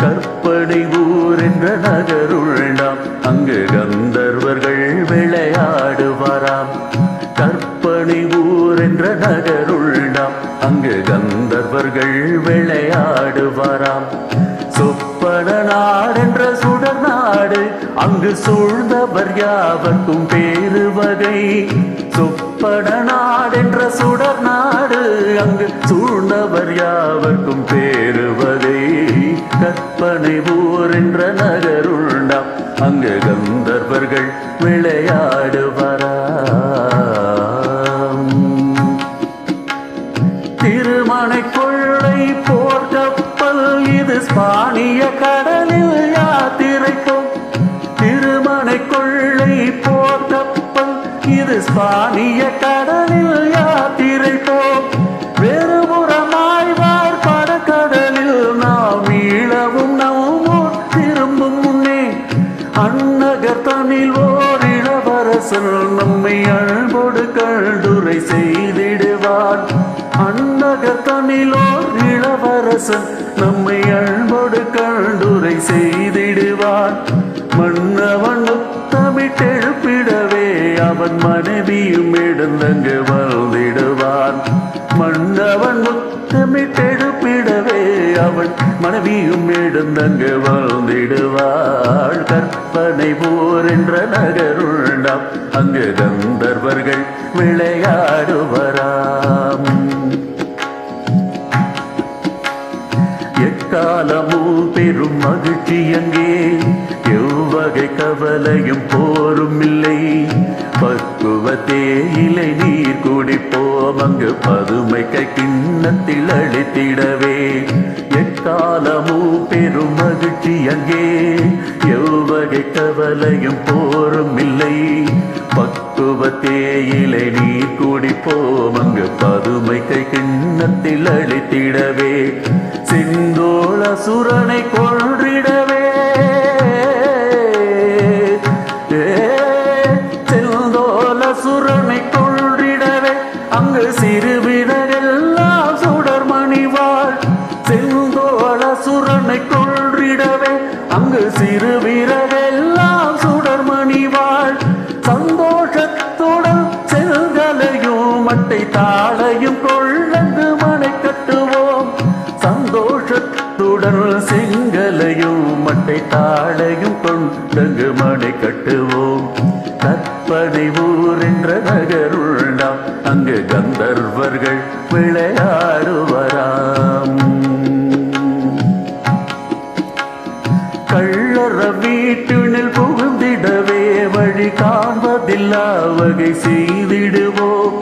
கற்பனை ஊர் என்ற நகருள்ளாம் அங்கு கந்தர்வர்கள் விளையாடுவாராம். கற்பனை ஊர் என்ற நகருள்ளாம் அங்கு கந்தர்வர்கள் சூழ்ந்தவர் யாவர்க்கும் பேரு வகை. சொப்பட நாடென்ற சுடர் நாடு அங்கு சூழ்ந்தவர் யாவர்க்கும் பேரு வகை. கற்பனை ஊர் என்ற நகருண்டாம் அங்கு கந்தர்வர்கள் விளையாடுவரா திருமணை கொள்ளை போர்க்கப்பல் இது ஸ்பானி ஸ்பானிய கடலில் யாத்திரைப்போம் வேறுபுறமாய் வார் கடலில் நாம் ஈழவும் நம்மூர் திரும்பும் முன்னே அந்நகர் தமிழ் ஓர் இளவரசர் நம்மை அன்போடு கண்டுரை செய்திடுவார். அந்நகர் தமிழ் ஓர் இளவரசன் நம்மை அன்போடு கண்டுரை செய்திடுவார். மன்னவன் தமிழ் மன்னவன் மனைவியும் எழுந்தங்கு வாழ்ந்திடுவான். மன்னவன் முத்தமிட்டெழுப்பிடவே அவன் மனைவியும் எழுந்தங்கு வாழ்ந்திடுவாள். கற்பனை போர் என்ற நகருண்டாம் அங்கு கந்தர்வர்கள் விளையாடுவராம். எக்காலமும் பெரும் மகிழ்ச்சி அங்கே. எவ்வகை கவலையும் போரும் இல்லை. பக்குவத்தே இலை நீர் குடிப்போம். அங்கு பதுமை கை கிண்ணத்தில் அழித்திடவே. எக்காலமும் பெரும் மகிழ்ச்சி அங்கே. எவ்வகை கவலையும் போரும் இல்லை. பக்குவத்தே இலை நீர் குடிப்போம். அங்கு பதுமை கை கிண்ணத்தில் அழித்திடவே. சிந்தோள சுரனை கொன்றிடவே செந்தோள சுரனை கொன்றிடவே அங்கு சிறுவிரரெல்லாம் சுடர் மணிவாள் சந்தோஷத்துடன் செல்களையும் மட்டை தாளையும் கொள்ளந்து மனை கட்டுவோம். சந்தோஷத்துடன் செங்கலையும் மட்டை தாளையும் கொண்டங்கு மனை கட்டுவோம். கற்பனை ஊர் என்ற நகருள்ளாம் அங்கு கந்தர்வர்கள் விளையாடுவார். எல்லா வகை செய்திடுவோம்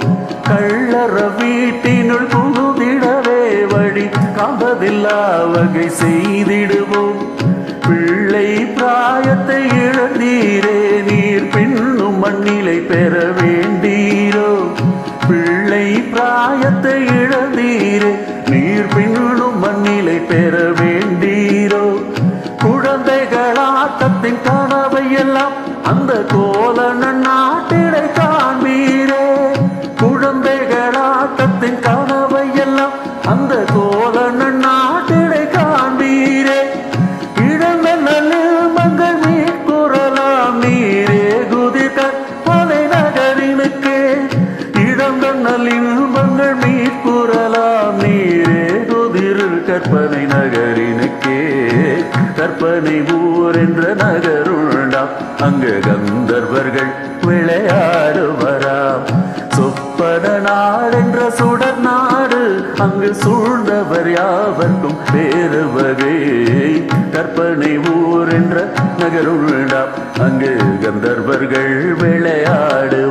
கள்ளற வீட்டினுள் புகுதிடவே வழி காண்பதில்லா வகை செய்திடுவோம் பிள்ளை பிராயத்தை இழந்தீரே நீர் பின்னும் மண்ணிலை பெற வேண்டீரோ. பிள்ளை பிராயத்தை இழந்தீரே நீர் பின்னும் மண்ணிலை பெற வேண்டீரோ. குழந்தைகள் ஆட்டத்தின் கனவை எல்லாம் அந்த கோலன நாட்டிடை காண்பீரே. குழந்தைகளாட்டத்தின் கனவை ஊர் என்ற நகருண்டாம் அங்கு கந்தர்வர்கள் விளையாடுவராம். சொப்பன நாடென்ற சுடர் நாடு அங்கு சூழ்ந்தவர் யாவர்க்கும் வேறு வகை. கற்பனை ஊர் என்ற நகருண்டாம் அங்கு கந்தர்வர்கள் விளையாடு